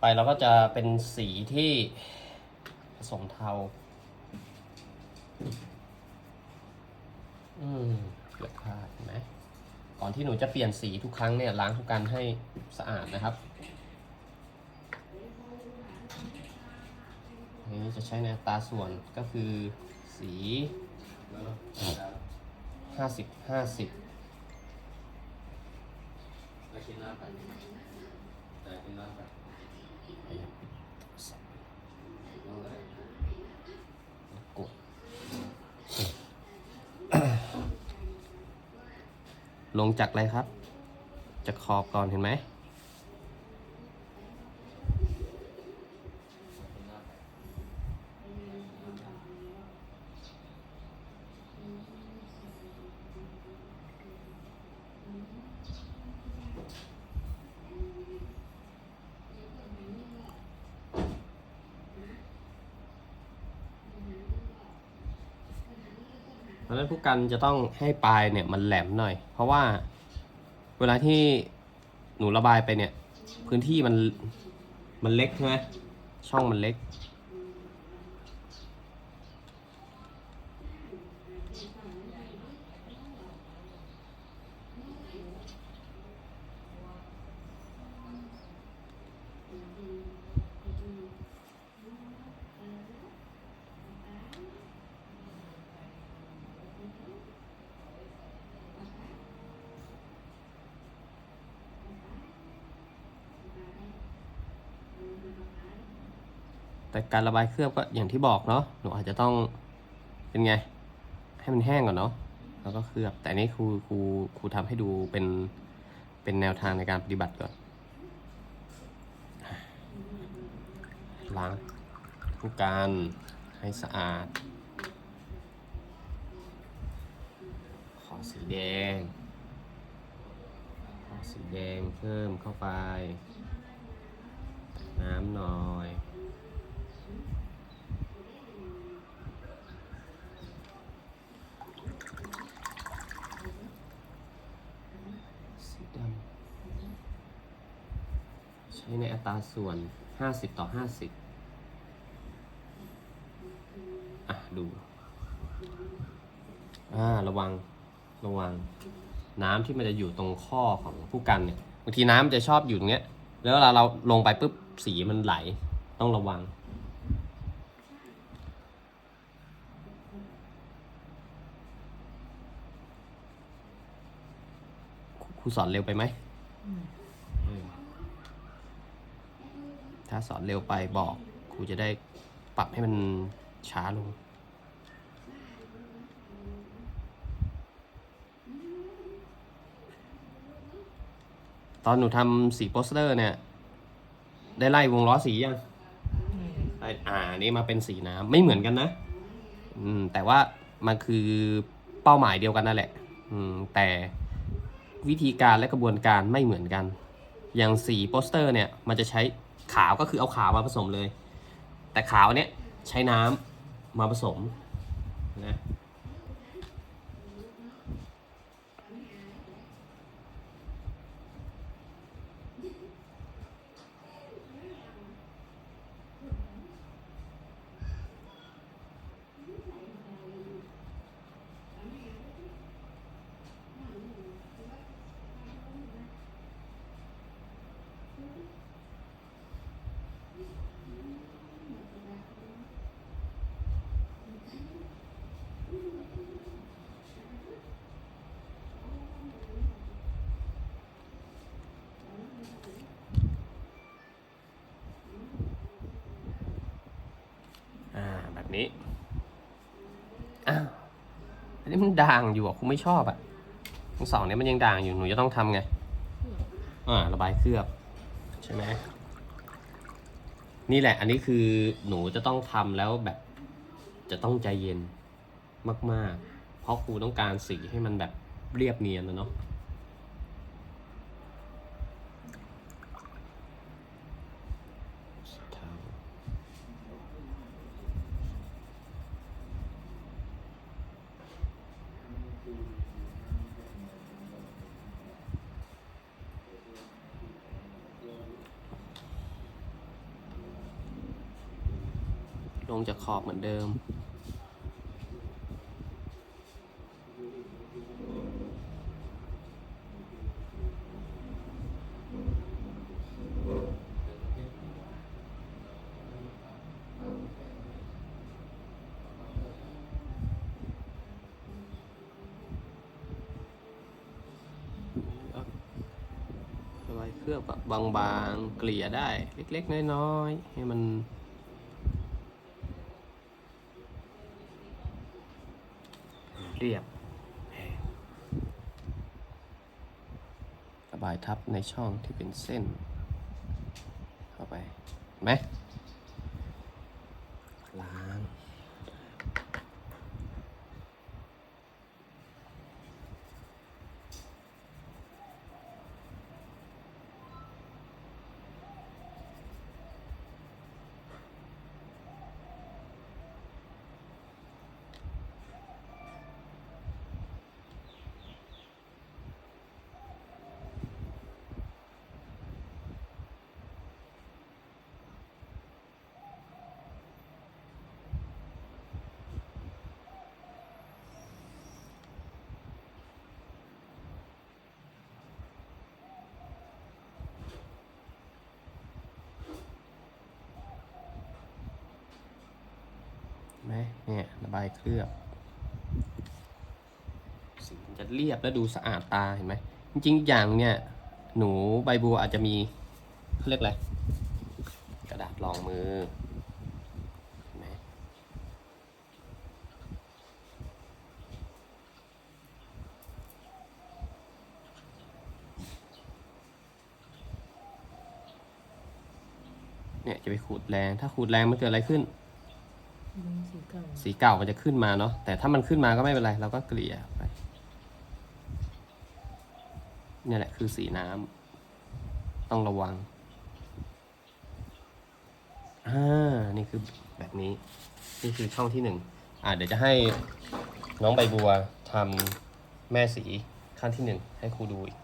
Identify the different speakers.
Speaker 1: ไปเราก็จะเป็นสีที่ผสมเทา อืมเกือบพลาดเห็นไหมก่อนที่หนูจะเปลี่ยนสีทุกครั้งเนี่ยล้างทุกการให้สะอาดนะครับ นี้จะใช้ในตาส่วนก็คือสีห้าสิบห้าสิบ
Speaker 2: ไปกินน้ำไปแต่กินน้ำไป
Speaker 1: ลงจากอะไรครับ จากขอบก่อนเห็นไหม ราะฉะนั้นผู้กันจะต้องให้ปลายเนี่ยมันแหลมหน่อย เพราะว่าเวลาที่หนูระบายไปเนี่ย พื้นที่มันมันเล็กใช่ไหมช่องมันเล็ก แต่การระบายเคลือบก็อย่างที่บอกเนาะหนูอาจจะต้องเป็นไง ให้มันแห้งก่อนเนาะแล้วก็เคลือบ แต่นนี้ครูครูครูทำให้ดูเป็นเป็นแนวทางในการปฏิบัติก่อนล้างทุกการให้สะอาด ขอสีแดง ขอสีแดงเพิ่มเข้าไป น้ำหน่อย สีดำใช้ในอัตราส่วน 50 ต่อ 50 อะ ดู อ่า ระวัง ระวัง น้ำที่มันจะอยู่ตรงข้อของผู้กันเนี่ย บางทีน้ำมันจะชอบอยู่ตรงเนี้ย แล้วเวลาเราลงไปปุ๊บ สีมันไหล ต้องระวังครูสอนเร็วไปไหม ถ้าสอนเร็วไปบอกครูจะได้ปรับให้มันช้าลง ตอนหนูทำสีโปสเตอร์เนี่ย ได้ไล่วงล้อสียังไอ้อ่านี่มาเป็นสีน้ำไม่เหมือนกันนะ อืม แต่ว่ามันคือเป้าหมายเดียวกันนั่นแหละ อืม แต่วิธีการและกระบวนการไม่เหมือนกัน อย่างสีโปสเตอร์เนี่ย มันจะใช้ ขาวก็คือเอาขาวมาผสมเลย แต่ขาวเนี้ยใช้น้ำมาผสมนะ นี้อ้าวอันนี้มันด่างอยู่อะคุณไม่ชอบอะทั้งสองเนี้ยมันยังด่างอยู่หนูจะต้องทำไงอ่าระบายเคลือบใช่ไหมนี่แหละ อันนี้คือหนูจะต้องทำแล้วแบบ จะต้องใจเย็นมาก ๆ เพราะครูต้องการสีให้มันแบบเรียบเนียนนะเนาะ ลงจากขอบเหมือนเดิมรยเคลือบแบบบางๆ เกลี่ยได้เล็ก ๆ น้อย ๆ ให้มัน เรียบ ระบายทับในช่องที่เป็นเส้น เข้าไปเห็นไหม ไหมเนี่ยระบายเคลือบ สีมันจะเรียบและดูสะอาดตาเห็นไหมจริงๆอย่างเนี่ย หนูใบบัวอาจจะมีเขาเรียกอะไรกระดาษรองมือเนี่ยจะไปขูดแรง ถ้าขูดแรงมันเกิดอะไรขึ้น
Speaker 3: สีเก่า
Speaker 1: สีเก่ามันจะขึ้นมาเนาะแต่ถ้ามันขึ้นมาก็ไม่เป็นไร เราก็เกลี่ยไปเนี่ยแหละคือสีน้ำต้องระวังอ่านี่คือแบบนี้ นี่คือช่องที่หนึ่งอ่าเดี๋ยวจะให้น้องใบบัวทำแม่สีขั้นที่หนึ่งให้ครูดูอีก